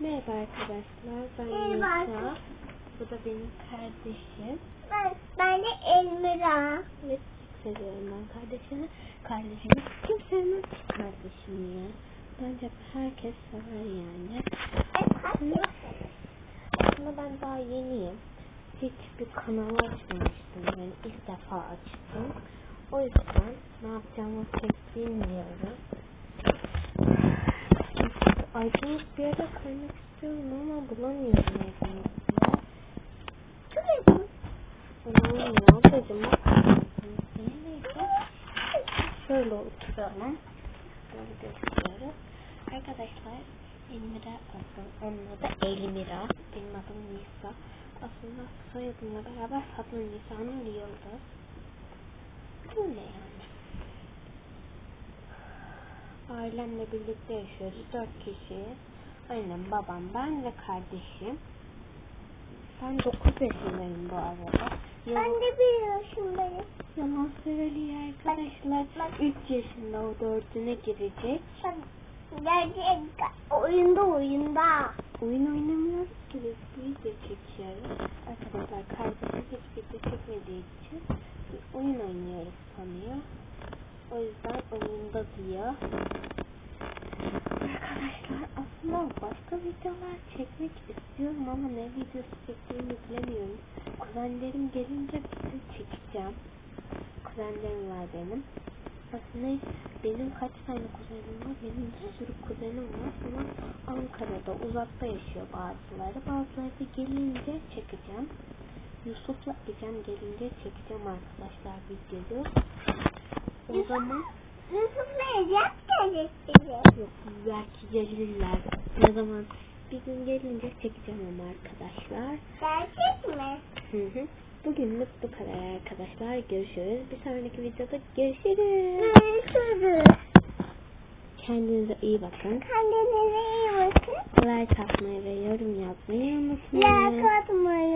Merhaba arkadaşlar. Ben Merhaba arkadaşlar. Bu da benim kardeşim. Ben, ben de Elmira. Ve çok seviyorum ben kardeşimi. Kardeşimi kim sevmez ki kardeşimi ya. Bence herkes sever yani. Aslında ben daha yeniyim. Hiçbir kanal açmamıştım. Yani ilk defa açtım. O yüzden ne yapacağımı pek bilmiyorum. Aydınlık bir yere kaynak istiyorum ama bulamıyorum aydınlıkla. Çok iyi. Bulamıyorum ablacığım. Neyse. Şöyle oturalım. Böyle gösteriyoruz. Arkadaşlar Elmira aslında onun adı Elmira. Benim adım Nisa. Aslında soyadımla beraber Fatma Nisa'nın Yıldız. Böyle yani. Ailemle birlikte yaşıyoruz. Dört kişi. Annem, babam, ben ve kardeşim. Ben 9 yaşındayım bu arada. Ben de bir yaşındayım. Yalan söylüyor arkadaşlar. 3 yaşında o dördüne girecek. Ben gerçek oyunda oyunda. Oyun oynamıyoruz ki biz video çekiyoruz. Arkadaşlar kardeşim hiç video çekmediği için oyun oynuyoruz sanıyor. O yüzden oyunda diyor. Arkadaşlar aslında başka videolar çekmek istiyorum ama ne videosu çektiğimi bilemiyorum. Kuzenlerim gelince bütün çekeceğim. Kuzenlerim var benim. Aslında benim kaç tane kuzenim var? Benim bir sürü kuzenim var ama Ankara'da uzakta yaşıyor bazıları. Bazıları da gelince çekeceğim. Yusuf'la Ecem gelince çekeceğim arkadaşlar videoyu. O zaman Yusuf Necdet gelecek yok belki gelirler. Ne zaman bir gün gelince çekeceğim ama arkadaşlar. Gerçek mi? Hı hı. Bugünlük bu kadar arkadaşlar. Görüşürüz. Bir sonraki videoda görüşürüz. Görüşürüz. Kendinize iyi bakın. Kendinize iyi bakın. Like atmayı ve yorum yazmayı unutmayın. Like atmayın.